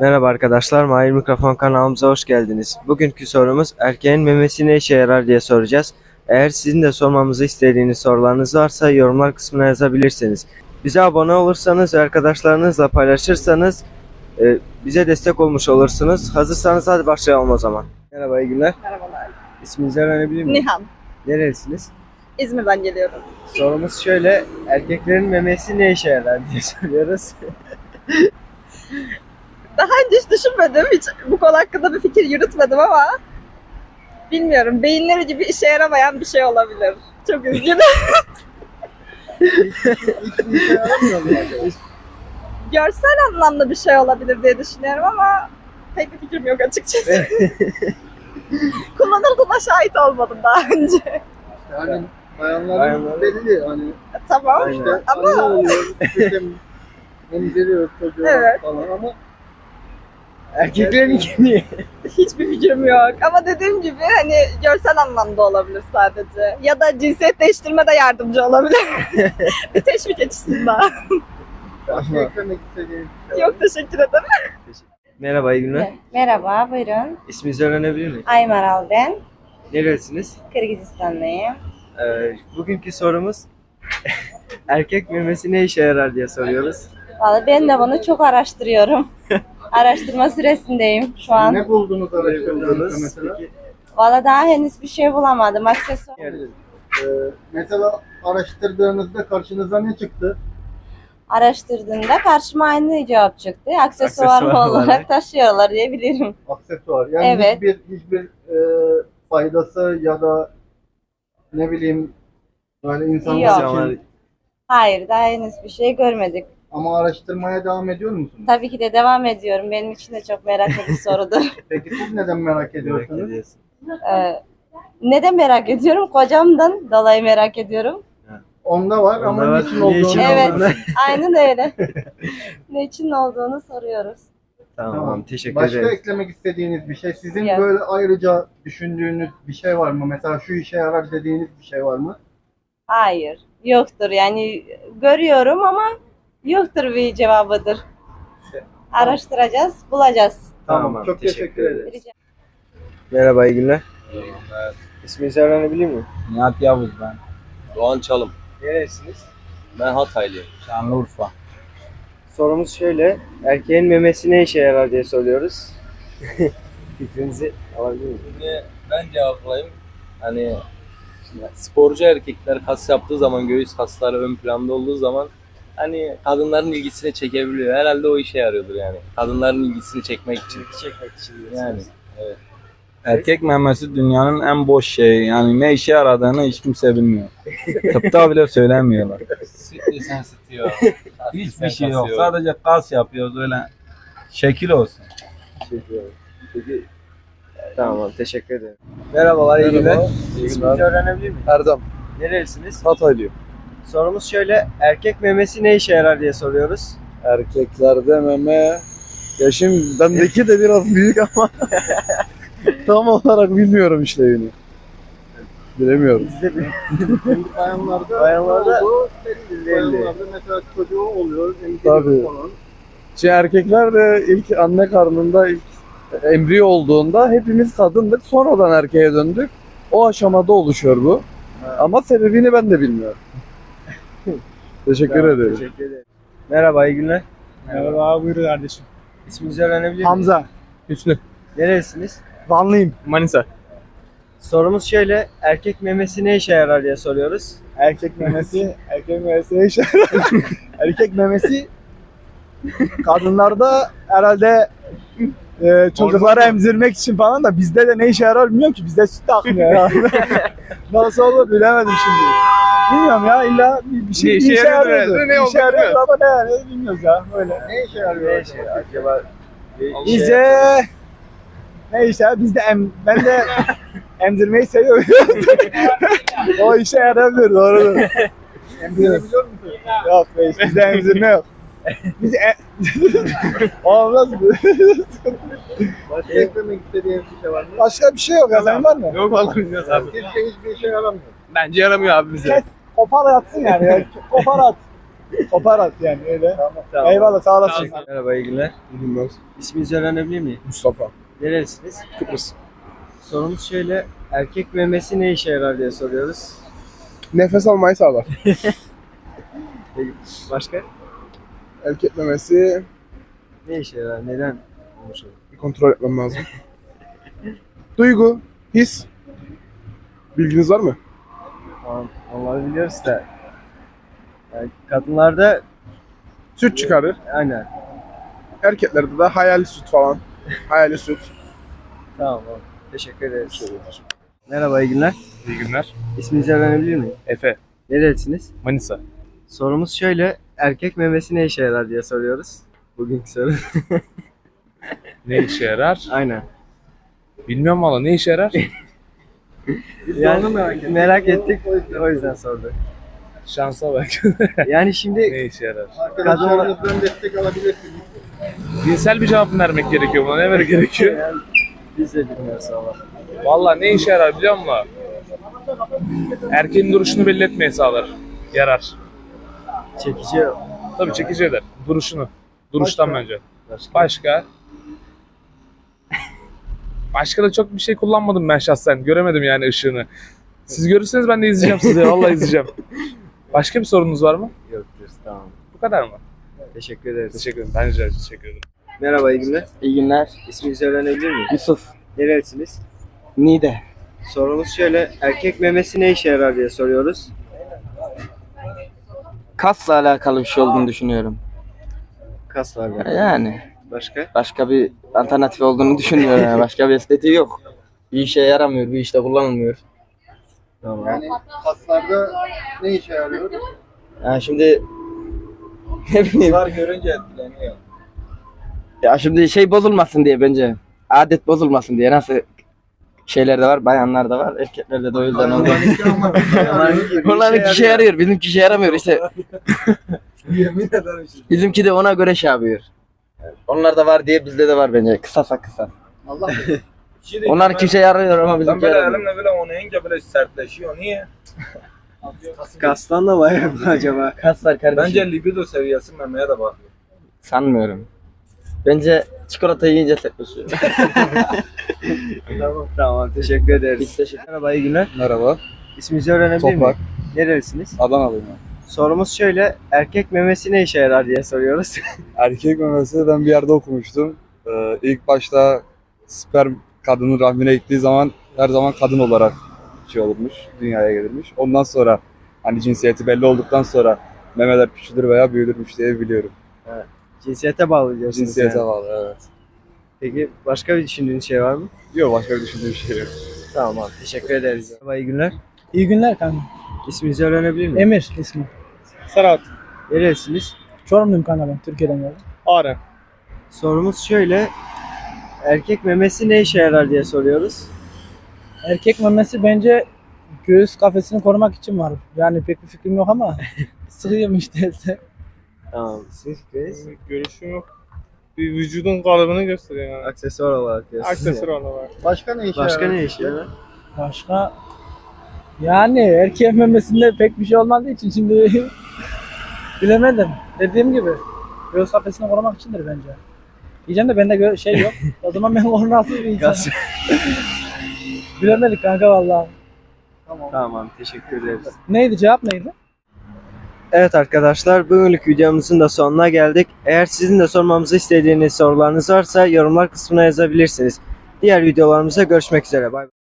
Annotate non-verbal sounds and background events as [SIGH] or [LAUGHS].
Merhaba arkadaşlar, Mahir Mikrofon kanalımıza hoş geldiniz. Bugünkü sorumuz erkeğin memesi ne işe yarar diye soracağız. Eğer sizin de sormamızı istediğiniz sorularınız varsa yorumlar kısmına yazabilirsiniz. Bize abone olursanız ve arkadaşlarınızla paylaşırsanız e, bize destek olmuş olursunuz. Hazırsanız hadi başlayalım o zaman. Merhaba, iyi günler. Merhabalar. İsminizi öğrenebilir miyim? Nihan. Nerelisiniz? İzmir'den geliyorum. Sorumuz şöyle, erkeklerin memesi ne işe yarar diye [LAUGHS] soruyoruz. Daha önce hiç düşünmedim. Hiç bu konu hakkında bir fikir yürütmedim ama bilmiyorum. Beyinleri gibi işe yaramayan bir şey olabilir. Çok üzgünüm. [LAUGHS] Görsel anlamda bir şey olabilir diye düşünüyorum ama pek bir fikrim yok açıkçası. [LAUGHS] Kullanıldığına şahit olmadım daha önce. Yani bayanların belli hani tamam işte ama oluyor, bizim [LAUGHS] emziriyor çocuğu Evet. falan ama Erkeklerin niye? [LAUGHS] hiçbir fikrim yok. Ama dediğim gibi hani görsel anlamda olabilir sadece. Ya da cinsiyet değiştirmede yardımcı olabilir. [LAUGHS] bir teşvik açısından. başka şey var Yok teşekkür ederim. Merhaba, iyi günler. Merhaba, buyurun. İsminizi öğrenebilir miyim? Aymaral ben. Nerelisiniz? Kırgızistanlıyım. Ee, bugünkü sorumuz [LAUGHS] erkek memesi ne işe yarar diye soruyoruz. Vallahi ben de bunu çok araştırıyorum. Araştırma süresindeyim şu an. Ne buldunuz? Peki, Valla daha henüz bir şey bulamadım. Aksesuar. Ee, mesela araştırdığınızda karşınıza ne çıktı? Araştırdığımda karşıma aynı cevap çıktı. Aksesuar, Aksesuar olarak, olarak. taşıyorlar diyebilirim. Aksesuar. Yani Evet. hiçbir hiçbir e, faydası ya da ne bileyim böyle insanlar Yok. insanlar- için Hayır, daha henüz bir şey görmedik. Ama araştırmaya devam ediyor musunuz? Tabii ki de devam ediyorum. Benim için de çok meraklı [LAUGHS] bir sorudur. Peki siz neden merak merak ediyorsunuz? ediyorsun. Ee, neden merak ediyorum? Kocamdan dolayı merak ediyorum. Onda var Onda ama var, niçin olduğunu Evet. olduğunu- [LAUGHS] Aynen öyle. [LAUGHS] ne için olduğunu soruyoruz. Tamam, teşekkür Başka ederim. eklemek istediğiniz bir şey, sizin Yok. böyle ayrıca düşündüğünüz bir şey var mı? Mesela şu işe yarar dediğiniz bir şey var mı? Hayır, yoktur. Yani görüyorum ama yoktur bir cevabıdır. Araştıracağız, bulacağız. Tamam, çok teşekkür ederim. Rica Merhaba, iyi günler. İsminizi öğrenebilir miyim? Nihat Yavuz ben. Doğan Çalım. Neresiniz? Ben Hataylıyım. Şanlıurfa. Sorumuz şöyle, erkeğin memesi ne işe yarar diye soruyoruz. [LAUGHS] Fikrinizi alabilir miyim? Şimdi ben cevaplayayım. Hani şimdi sporcu erkekler kas yaptığı zaman göğüs kasları ön planda olduğu zaman hani kadınların ilgisini çekebiliyor. Herhalde o işe yarıyordur yani. Kadınların ilgisini çekmek için. Çekmek için Yani Erkek memesi dünyanın en boş şeyi. Yani ne işe yaradığını hiç kimse bilmiyor. [LAUGHS] Tıpta bile söylemiyorlar. süt desen sıtıyor. [LAUGHS] Hiçbir şey yok. Sadece kas yapıyoruz öyle. Şekil olsun. Peki, tamam, teşekkür ederim. Merhabalar, iyi günler. İsminizi öğrenebilir miyim? Erdem, Nerelisiniz? Hataylıyım. Sorumuz şöyle, erkek memesi ne işe yarar diye soruyoruz. Erkeklerde meme... Ya şimdi bendeki de biraz büyük ama [LAUGHS] tam olarak bilmiyorum işlevini. Bilemiyorum. [LAUGHS] Bayanlarda, Bayanlarda olduğu belli. Bayanlarda mesela çocuğu oluyor, emziriyor Tabii. falan. Şimdi erkekler de ilk anne karnında ilk embriyo olduğunda hepimiz kadındık. Sonradan erkeğe döndük. O aşamada oluşuyor bu. Ama sebebini ben de bilmiyorum. [LAUGHS] Teşekkür Tamam, ederim. Teşekkür ederim. Merhaba, iyi günler. Merhaba buyur kardeşim. İsminizi öğrenebilir miyim? Hamza. Hüsnü. Neresiniz? Vanlıyım. Manisa. Sorumuz şöyle, erkek memesi ne işe yarar diye soruyoruz. Erkek memesi, erkek memesi ne işe yarar? [LAUGHS] Erkek memesi kadınlarda herhalde e, çocukları emzirmek için falan da bizde de ne işe yarar bilmiyorum ki bizde süt de akmıyor ya. [LAUGHS] Nasıl olur bilemedim şimdi. Bilmiyorum ya illa bir, bir şey Ne işe işe yarıyor yarıyordu. ne işe yarıyor ama ne yani bilmiyoruz ya öyle. Ne işe yarıyor? Ne işe acaba? İşe- Bizce ne işte biz de em, ben de [LAUGHS] emzirmeyi seviyorum. [LAUGHS] o işe yarayabilir doğrudur. [LAUGHS] Emzirebiliyor musun? Yok be bizde emzirme yok. Biz e... [LAUGHS] Olmaz mı? Başka eklemek istediğiniz bir şey var mı? Başka bir şey yok ya senin var mı? Yok vallahi bilmiyoruz abi. Sizce hiçbir işe yaramıyor. Bence yaramıyor abi bize. Kes, kopar yatsın yani ya. Kopar at. Kopar at yani öyle. Tamam. Eyvallah sağ olasın. Merhaba iyi günler. İsminizi öğrenebilir miyim? Mustafa. Nerelisiniz? Kıbrıs. Sorumuz şöyle. Erkek memesi ne işe yarar diye soruyoruz. Nefes almayı sağlar. [LAUGHS] Başka? Erkek memesi Ne işe yarar? Neden? olmuş olur? bir kontrol etmem lazım. [LAUGHS] Duygu, his. Bilginiz var mı? Tamam. Onları biliyoruz da. Yani kadınlarda Süt çıkarır. aynen. Erkeklerde de hayali süt falan. Hayali süt. Tamam. tamam. Teşekkür ederiz. Merhaba iyi günler. İyi günler. İsminizi öğrenebilir miyim? Efe. Nerelisiniz? Manisa. Sorumuz şöyle. Erkek memesi ne işe yarar diye soruyoruz. Bugünkü soru. [LAUGHS] Ne işe yarar? Aynen. Bilmiyorum valla ne işe yarar? [LAUGHS] Yani merak ettik. O yüzden sorduk. Şansa bak. [LAUGHS] Yani şimdi ne işe yarar? Arkadaşlarınızdan destek alabilirsiniz. Cinsel bir cevap vermek gerekiyor buna? Ne ver gerekiyor? yani biz de bilmiyoruz ama. Valla ne işe yarar biliyor musun? Erkeğin duruşunu belli etmeye sağlar. Yarar. Çekici Tabii çekici eder. Duruşunu. Duruştan bence. başka. Başka? Başka da çok bir şey kullanmadım ben şahsen. Göremedim yani ışığını. Siz görürseniz ben de izleyeceğim sizi. [LAUGHS] Vallahi izleyeceğim. Başka bir sorunuz var mı? Yoktur. Tamam. Bu kadar mı? Teşekkür ederiz. Teşekkür ederim. Ben rica teşekkür ederim. Merhaba iyi günler. İyi günler. İsminizi öğrenebilir miyim? Yusuf. Nerelisiniz? Nide. Sorumuz şöyle. Erkek memesi ne işe yarar diye soruyoruz. Kasla alakalı bir şey olduğunu düşünüyorum. Kaslarla. Yani Başka? başka bir alternatif olduğunu düşünmüyorum. Yani. Başka bir estetiği yok. Bir işe yaramıyor, bir işte kullanılmıyor. Tamam. Yani kaslarda ne işe yarıyor? Yani şimdi ne bileyim. Var görünce etkileniyor. Ya şimdi şey bozulmasın diye bence. Adet bozulmasın diye nasıl şeyler de var, bayanlar da var, erkeklerde de o yüzden oldu. Onların kişi yarıyor, bizim kişi yaramıyor işte. [LAUGHS] Yemin ederim şimdi. Bizimki de ona göre şey yapıyor. Onlar da var diye bizde de var bence. Kısasa kısa. Allah [LAUGHS] Onlar kişi yarıyor ama Ben bizimki böyle yaramıyor. elimle böyle oynayınca böyle sertleşiyor. Niye? [LAUGHS] Kastan da var mı acaba? Kas var kardeşim. Bence libido seviyesi memeye de bakıyor. Sanmıyorum. Bence çikolata yiyince sertleşiyor. [LAUGHS] Tamam. Tamam. Teşekkür ederiz. Biz teşekkür Merhaba iyi günler. Merhaba. İsminizi öğrenebilir Toprak. miyim? Nerelisiniz? Adanalıyım ben. Sorumuz şöyle. Erkek memesi ne işe yarar diye soruyoruz. [LAUGHS] Erkek memesi ben bir yerde okumuştum. Ee, ilk başta sperm kadının rahmine gittiği zaman her zaman kadın olarak şey olurmuş, dünyaya gelirmiş. Ondan sonra hani cinsiyeti belli olduktan sonra memeler küçülür veya büyülürmüş diye biliyorum. Cinsiyete bağlı diyorsunuz Cinsiyete yani. bağlı evet. Peki başka bir düşündüğünüz şey var mı? Yok başka bir düşündüğüm şey yok. Tamam. Teşekkür ederiz. Merhaba iyi günler. İyi günler kanka. İsminizi öğrenebilir miyim? Emir ismi. Serhat. Nerelisiniz? Çorumluyum kanka ben. Türkiye'den geldim. Ağrı. Sorumuz şöyle. Erkek memesi ne işe yarar diye soruyoruz. Erkek memesi bence göğüs kafesini korumak için var. Yani pek bir fikrim yok ama [LAUGHS] sıkıyorum işte. Tamam. Siz? Görüşüm yok. Bir vücudun kalıbını gösteriyor yani. Aksesuar olarak diyorsunuz. Aksesuar olarak. Başka ne işe Başka ne işe yarar? Başka yani erkeğin memesinde pek bir şey olmadığı için şimdi [LAUGHS] bilemedim. Dediğim gibi göğüs kafesini korumak içindir bence. Diyeceğim de bende gö- şey yok. O zaman ben korunasız bir insanım. Kas- [LAUGHS] Bilemedik kanka vallahi. Tamam. Teşekkür ederiz. Neydi cevap neydi? Evet arkadaşlar bugünlük videomuzun da sonuna geldik. Eğer sizin de sormamızı istediğiniz sorularınız varsa yorumlar kısmına yazabilirsiniz. Diğer videolarımızda görüşmek üzere. Bay bay.